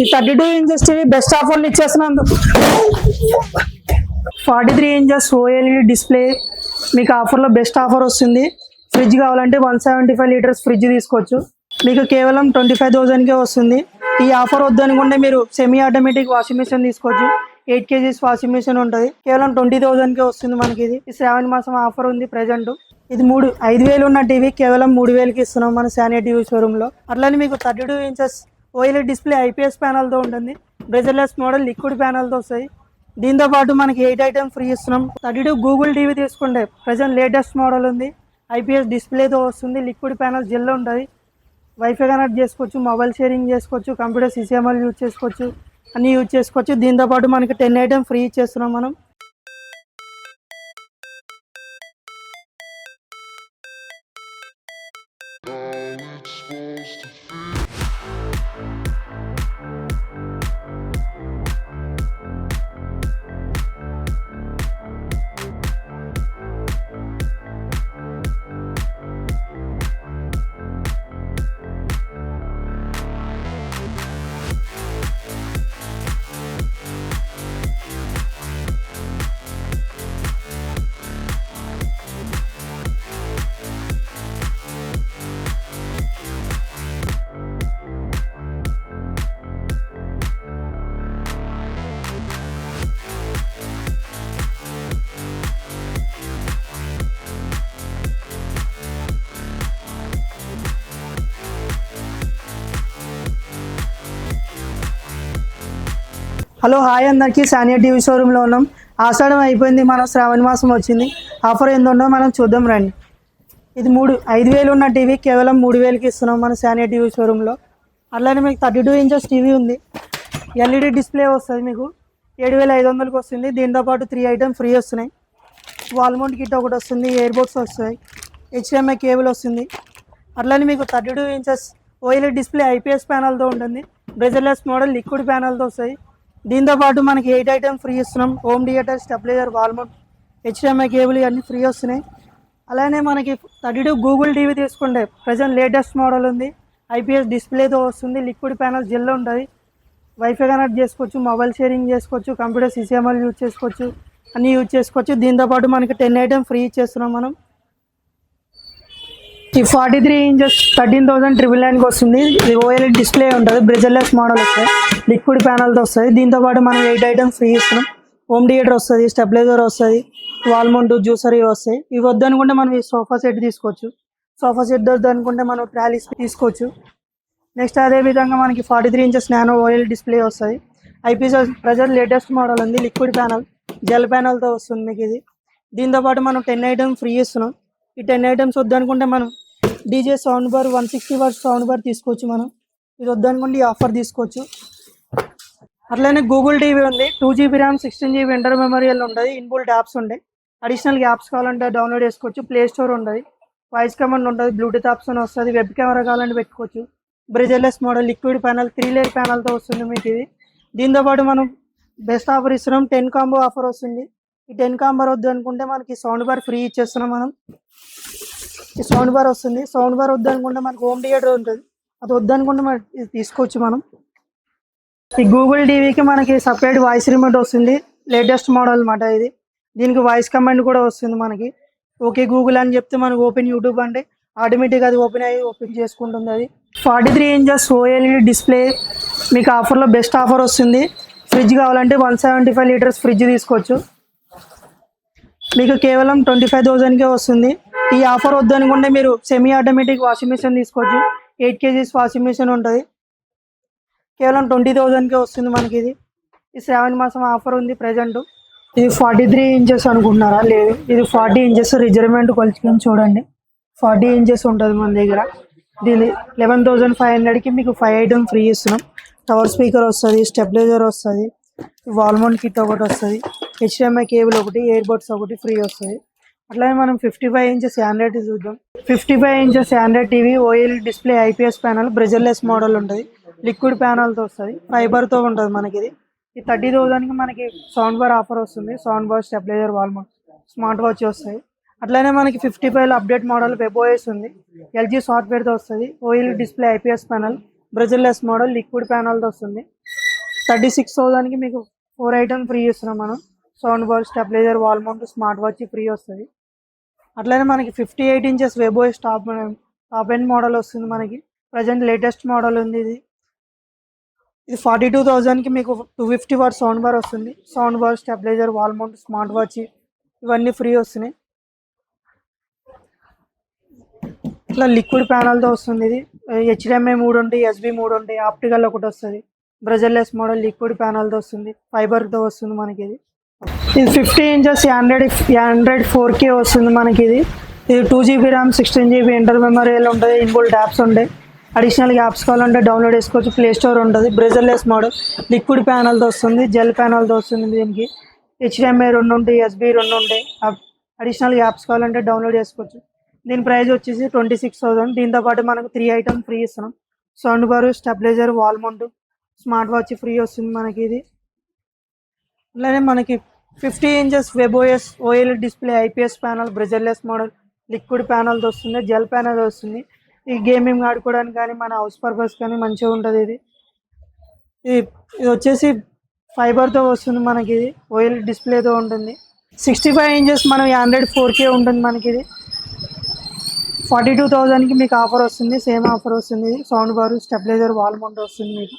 ఈ thirty two inches TV best ఆఫర్లు ఇచ్చేస్తున్నాను forty three inches OLED display మీకు ఆఫర్లో బెస్ట్ ఆఫర్ వస్తుంది. ఫ్రిడ్జ్ కావాలంటే one seventy five litres fridge తీసుకోవచ్చు. మీకు కేవలం ట్వంటీ ఫైవ్ థౌజండ్కే వస్తుంది. ఈ ఆఫర్ వద్దనుకుంటే మీరు సెమీ ఆటోమేటిక్ వాషింగ్ మిషన్ తీసుకోవచ్చు. ఎయిట్ కేజీస్ వాషింగ్ మిషన్ ఉంటుంది. కేవలం ట్వంటీ థౌజండ్కే వస్తుంది మనకి ఇది. ఈ శ్రావణ మాసం ఆఫర్ ఉంది ప్రజెంట్ ఇది మూడు ఐదు వేలు ఉన్న టీవీ కేవలం మూడు వేలకి ఇస్తున్నాం మన శానియా షోరూంలో అట్లనే మీకు thirty two inches OLE display IPS ప్యానల్తో ఉంటుంది. బ్రెజర్లెస్ మోడల్ లిక్విడ్ ప్యానల్తో వస్తాయి. దీంతో పాటు మనకి ఎయిట్ ఐటమ్ ఫ్రీ ఇస్తున్నాం. థర్టీ టూ గూగుల్ టీవీ తీసుకుంటే ప్రజెంట్ లేటెస్ట్ మోడల్ ఉంది. ఐపీఎస్ డిస్ప్లేతో వస్తుంది. లిక్విడ్ ప్యానల్ జెల్ ఉంటుంది. వైఫై కనెక్ట్ చేసుకోవచ్చు మొబైల్ షేరింగ్ చేసుకోవచ్చు కంప్యూటర్ సిసిఎంఎల్ యూజ్ చేసుకోవచ్చు అన్నీ యూజ్ చేసుకోవచ్చు. దీంతో పాటు మనకి టెన్ ఐటమ్ ఫ్రీ ఇచ్చేస్తున్నాం మనం. హలో హాయ్ అందరికీ. సానియా టీవీ షోరూంలో ఉన్నాం. ఆషాఢం అయిపోయింది. మన శ్రావణ మాసం వచ్చింది. ఆఫర్ ఏందో మనం చూద్దాం రండి. ఇది మూడు ఐదు వేలు ఉన్న టీవీ. కేవలం మూడు వేలకి ఇస్తున్నాం మన సానియా టీవీ షోరూంలో అట్లానే మీకు థర్టీ టూ ఇంచెస్ టీవీ ఉంది. ఎల్ఈడి డిస్ప్లే వస్తుంది మీకు. ఏడు వేల ఐదు వందలకి వస్తుంది. దీంతో పాటు త్రీ ఐటమ్ ఫ్రీ వస్తున్నాయి. వాల్మౌంట్ కిట్ ఒకటి వస్తుంది. ఇయర్ బడ్స్ వస్తాయి. హెచ్ఎంఐ కేబుల్ వస్తుంది. అట్లానే మీకు thirty two inches OLE display IPS ప్యానల్తో ఉంటుంది. బ్రెజర్లెస్ మోడల్ లిక్విడ్ ప్యానల్తో వస్తాయి. దీంతో పాటు మనకి ఎయిట్ ఐటమ్ ఫ్రీ ఇస్తున్నాం. Home theatre stabiliser wall mount HDMI cable ఇవన్నీ ఫ్రీ వస్తున్నాయి. అలానే మనకి థర్టీ టూ గూగుల్ టీవీ తీసుకుంటే ప్రజెంట్ లేటెస్ట్ మోడల్ ఉంది. ఐపీఎస్ డిస్ప్లేతో వస్తుంది. లిక్విడ్ ప్యానల్ జెల్ ఉంటుంది వైఫై కనెక్ట్ చేసుకోవచ్చు మొబైల్ షేరింగ్ చేసుకోవచ్చు కంప్యూటర్ సిసిఎంఎల్ యూజ్ చేసుకోవచ్చు అన్నీ యూజ్ చేసుకోవచ్చు. దీంతో పాటు మనకి టెన్ ఐటమ్ ఫ్రీ ఇచ్చేస్తున్నాం మనం. ఈ forty three inches thirteen thousand triple నైన్కి వస్తుంది. ఇది ఓఎల్ఈడి డిస్ప్లే ఉంటుంది. బ్రిజర్లెస్ మోడల్ వస్తుంది. లిక్విడ్ ప్యానల్తో వస్తుంది. దీంతో పాటు మనం ఎయిట్ ఐటమ్స్ ఫ్రీ ఇస్తున్నాం. హోమ్ థియేటర్ వస్తుంది స్టెబిలైజర్ వస్తుంది వాల్మౌంట్ జ్యూసర్ ఇవి వస్తాయి. ఇవి వద్దు అనుకుంటే మనం ఈ సోఫా సెట్ తీసుకోవచ్చు. సోఫా సెట్ వద్దనుకుంటే మనం ట్రాలీస్ తీసుకోవచ్చు. నెక్స్ట్ అదే విధంగా మనకి forty three inches nano OL display వస్తుంది ఐపీఎస్ ప్రజెంట్ లేటెస్ట్ మోడల్ ఉంది. లిక్విడ్ ప్యానల్ జెల్ ప్యానల్తో వస్తుంది మీకు ఇది. దీంతో పాటు మనం టెన్ ఐటమ్ ఫ్రీ ఇస్తున్నాం. ఈ టెన్ ఐటమ్స్ వద్దనుకుంటే మనం DJ sound bar one sixty watt sound bar తీసుకోవచ్చు మనం. ఇది వద్దనుకుంటే ఈ ఆఫర్ తీసుకోవచ్చు. అట్లనే గూగుల్ టీవీ ఉంది. Two GB RAM sixteen GB inter memorial ఉంటుంది ఇన్బుల్ట్ యాప్స్ ఉంటాయి అడిషనల్ యాప్స్ కావాలంటే డౌన్లోడ్ చేసుకోవచ్చు. ప్లే స్టోర్ ఉంటుంది వాయిస్ కమాండ్ ఉంటుంది బ్లూటూత్ ఆప్షన్ వస్తుంది. వెబ్ కెమెరా కావాలంటే పెట్టుకోవచ్చు. Bezelless model liquid panel three layer ప్యానల్తో వస్తుంది మీకు ఇది. దీంతో పాటు మనం బెస్ట్ ఆఫర్ ఇస్తున్నాం. టెన్ కాంబో ఆఫర్ వస్తుంది. ఈ టెన్ కాంబర్ వద్దు అనుకుంటే మనకి సౌండ్ బార్ ఫ్రీ ఇచ్చేస్తున్నాం మనం. ఈ సౌండ్ బార్ వస్తుంది. సౌండ్ బార్ వద్దు అనుకుంటే మనకి హోమ్ థియేటర్ ఉంటుంది. అది వద్దు అనుకుంటే మనం తీసుకోవచ్చు మనం. ఈ గూగుల్ టీవీకి మనకి సపరేట్ వాయిస్ రిమోట్ వస్తుంది. లేటెస్ట్ మోడల్ అన్నమాట ఇది. దీనికి వాయిస్ కమాండ్ కూడా వస్తుంది మనకి. ఓకే గూగుల్ అని చెప్తే మనకి ఓపెన్ యూట్యూబ్ అంటే ఆటోమేటిక్ అది ఓపెన్ అయ్యి ఓపెన్ చేసుకుంటుంది అది. Forty three inches OLED display మీకు ఆఫర్లో బెస్ట్ ఆఫర్ వస్తుంది. ఫ్రిడ్జ్ కావాలంటే one seventy five litres fridge తీసుకోవచ్చు. మీకు కేవలం ట్వంటీ ఫైవ్ థౌజండ్కే వస్తుంది. ఈ ఆఫర్ వద్దనుకుంటే మీరు సెమీ ఆటోమేటిక్ వాషింగ్ మిషన్ తీసుకోవచ్చు. ఎయిట్ కేజీస్ వాషింగ్ మిషన్ ఉంటుంది. కేవలం ట్వంటీ థౌజండ్కే వస్తుంది మనకి ఇది ఈ శ్రావణ మాసం ఆఫర్ ఉంది ప్రజెంట్ ఇది ఫార్టీ త్రీ ఇంచెస్ అనుకుంటున్నారా? లేదు. ఇది ఫార్టీ ఇంచెస్ రిజర్వ్మెంట్ కొలుచుకొని చూడండి. ఫార్టీ ఇంచెస్ ఉంటుంది మన దగ్గర. దీని లెవెన్ థౌజండ్ ఫైవ్ హండ్రెడ్కి మీకు ఫైవ్ ఐటమ్ ఫ్రీ ఇస్తున్నాం. టవర్ స్పీకర్ వస్తుంది స్టెబిలైజర్ వస్తుంది వాల్మౌంట్ కిట్ ఒకటి వస్తుంది. హెచ్డిఎంఐ కేబుల్ ఒకటి ఎయిర్ బడ్స్ ఒకటి ఫ్రీ వస్తుంది. అట్లానే మనం ఫిఫ్టీ ఫైవ్ ఇంచెస్ ఆండ్రాయిడ్ చూద్దాం fifty five inches Android TV OL display IPS panel bezelless model ఉంటుంది. లిక్విడ్ ప్యానల్తో వస్తుంది. ఫైబర్తో ఉంటుంది మనకి ఇది ఈ థర్టీ థౌజండ్కి మనకి సౌండ్ బార్ ఆఫర్ వస్తుంది. Sound bar stabiliser wall smart watch వస్తాయి. అట్లనే మనకి fifty five update model webOS ఉంది. ఎల్జీ సాఫ్ట్వేర్తో వస్తుంది. OL display IPS panel bezelless model liquid ప్యానల్తో వస్తుంది. థర్టీ సిక్స్ థౌజండ్కి మీకు ఫోర్ ఐటమ్ ఫ్రీ ఇస్తున్నాం మనం. Sound bar stabiliser wall mount smart watch free వస్తుంది. అట్లనే మనకి fifty eight inches webOS top top end model వస్తుంది మనకి. ప్రజెంట్ లేటెస్ట్ మోడల్ ఉంది ఇది. ఇది ఫార్టీ టూ థౌజండ్కి మీకు two fifty watt sound bar వస్తుంది. Sound bar stabiliser wall mount smart watch ఇవన్నీ ఫ్రీ వస్తున్నాయి. ఇట్లా లిక్విడ్ ప్యానల్తో వస్తుంది ఇది. హెచ్డిఎంఐ మూడు ఉంటాయి ఎస్బి మూడు ఉంటాయి ఆప్టికల్ ఒకటి వస్తుంది. బ్రెజర్లెస్ మోడల్ లిక్విడ్ ప్యానల్తో వస్తుంది. ఫైబర్తో వస్తుంది మనకి ఇది. ఇది fifty inches hundred hundred four K వస్తుంది మనకి ఇది. ఇది two GB RAM sixteen GB inter మెమరీలు ఉంటుంది ఇన్బుల్ట్ యాప్స్ ఉంటాయి. అడిషనల్ యాప్స్ కావాలంటే డౌన్లోడ్ చేసుకోవచ్చు. ప్లే స్టోర్ ఉంటుంది. బ్రెజర్లెస్ మోడల్ లిక్విడ్ ప్యానల్తో వస్తుంది జెల్ ప్యానల్తో వస్తుంది దీనికి. హెచ్డిఎంఐ రెండు ఉంటాయి ఎస్బి రెండు ఉంటాయి. అడిషనల్ యాప్స్ కావాలంటే డౌన్లోడ్ చేసుకోవచ్చు. దీని ప్రైస్ వచ్చేసి ట్వంటీ సిక్స్ థౌసండ్. దీంతో పాటు మనకు త్రీ ఐటమ్ ఫ్రీ ఇస్తున్నాం. Sound bar stabiliser wall mount smart watch free వస్తుంది మనకి ఇది. అలానే మనకి fifty inches webOS OL display IPS panel bezelless model liquid ప్యానల్తో వస్తుంది జెల్ ప్యానల్ వస్తుంది. ఈ గేమింగ్ ఆడుకోవడానికి కానీ మన హౌస్ పర్పస్ కానీ మంచిగా ఉంటుంది ఇది. ఇది ఇది వచ్చేసి ఫైబర్తో వస్తుంది మనకి ఇది ఓఎల్ డిస్ప్లేతో ఉంటుంది. సిక్స్టీ ఫైవ్ ఇంచెస్ మనం హండ్రెడ్ ఫోర్ కే ఉంటుంది మనకి ఇది. ఫార్టీ టూ థౌజండ్కి మీకు ఆఫర్ వస్తుంది సేమ్ ఆఫర్ వస్తుంది. Sound bar stabiliser wall mount వస్తుంది మీకు.